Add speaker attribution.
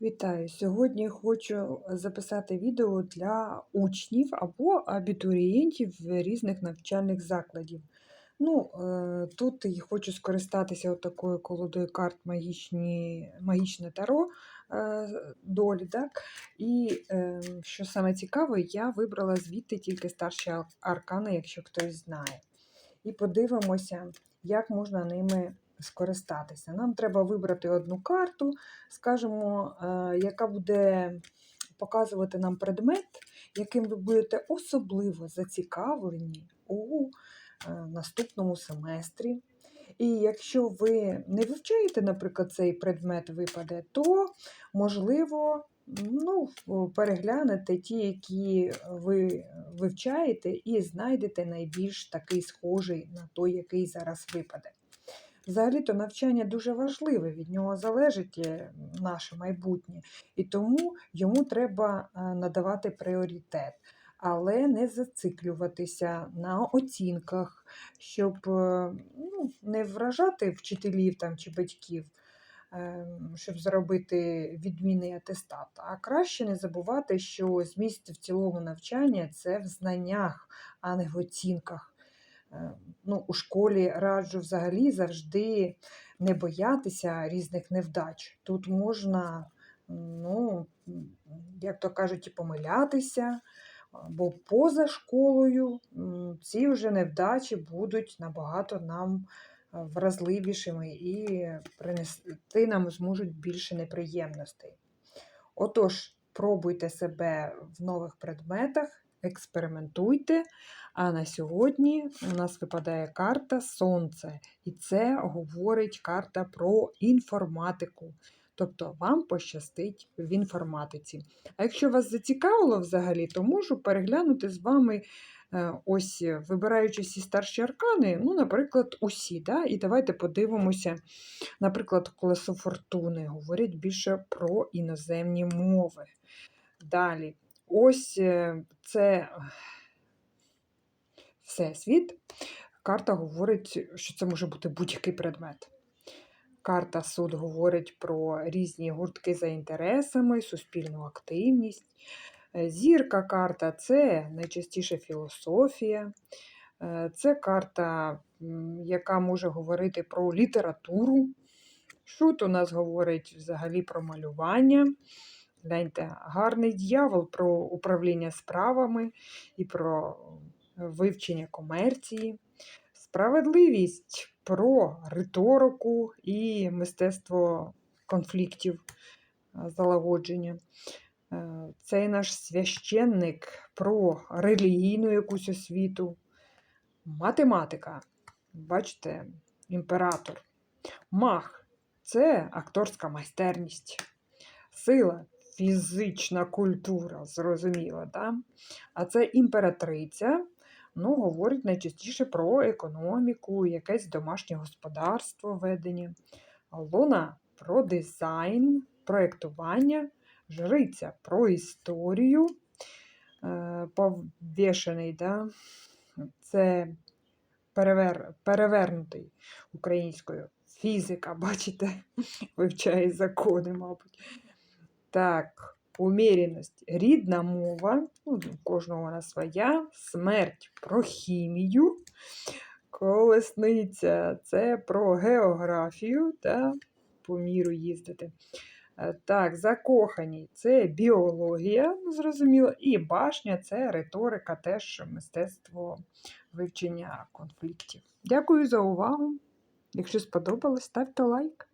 Speaker 1: Вітаю! Сьогодні хочу записати відео для учнів або абітурієнтів різних навчальних закладів. Ну, е, Тут я хочу скористатися такою колодою карт магічні, магічне таро е, долі. Так? І е, що саме цікаве, я вибрала звідти тільки старші аркани, якщо хтось знає. І подивимося, як можна ними скористатися. Нам треба вибрати одну карту, скажімо, е, яка буде показувати нам предмет, яким ви будете особливо зацікавлені у е, наступному семестрі. І якщо ви не вивчаєте, наприклад, цей предмет випаде, то, можливо, ну, переглянете ті, які ви вивчаєте, і знайдете найбільш такий схожий на той, який зараз випаде. Взагалі-то навчання дуже важливе, від нього залежить е, наше майбутнє, і тому йому треба е, надавати пріоритет, але не зациклюватися на оцінках, щоб е, ну, не вражати вчителів там, чи батьків, щоб зробити відмінний атестат. А краще не забувати, що зміст в цілому навчання це в знаннях, а не в оцінках. Е, ну, у школі раджу взагалі завжди не боятися різних невдач. Тут можна, ну, як то кажуть, і помилятися, бо поза школою ці вже невдачі будуть набагато нам е, вразливішими і принести нам зможуть більше неприємностей. Отож, пробуйте себе в нових предметах експериментуйте. А на сьогодні у нас випадає карта Сонце. І це говорить карта про інформатику. Тобто вам пощастить в інформатиці. А якщо вас зацікавило взагалі, то можу переглянути з вами, е, ось, вибираючи всі старші аркани, ну, наприклад, усі. Да? І давайте подивимося, наприклад, колесо фортуни говорять більше про іноземні мови. Далі, Ось е, це всесвіт. Карта говорить, що це може бути будь-який предмет. Карта суд говорить про різні гуртки за інтересами, суспільну активність. Е, зірка карта це найчастіше філософія. Е, це карта, яка може говорити про літературу. Шут у нас говорить взагалі про малювання. Гляньте, гарний дьявол про управління справами і про вивчення комерції, справедливість про риторику і мистецтво конфліктів, залагодження. Е, цей наш священник про релігійну якусь освіту, математика. Бачите, імператор. Мах це акторська майстерність. Сила фізична культура, зрозуміло, да? а це імператриця. Ну, говорить найчастіше про економіку, якесь домашнє господарство ведення. Луна про дизайн, проєктування, жриця про історію. Е, повішений, да? це перевер... перевернутий українською. Фізика, бачите, вивчає закони, мабуть. Так, уміряність. Рідна мова, ну, у кожного вона своя, смерть про хімію, колесниця це про географію та по міру їздити. Е, так, закохані це біологія, зрозуміло, і башня це риторика, теж мистецтво вивчення конфліктів. Дякую за увагу. Якщо сподобалось, ставте лайк.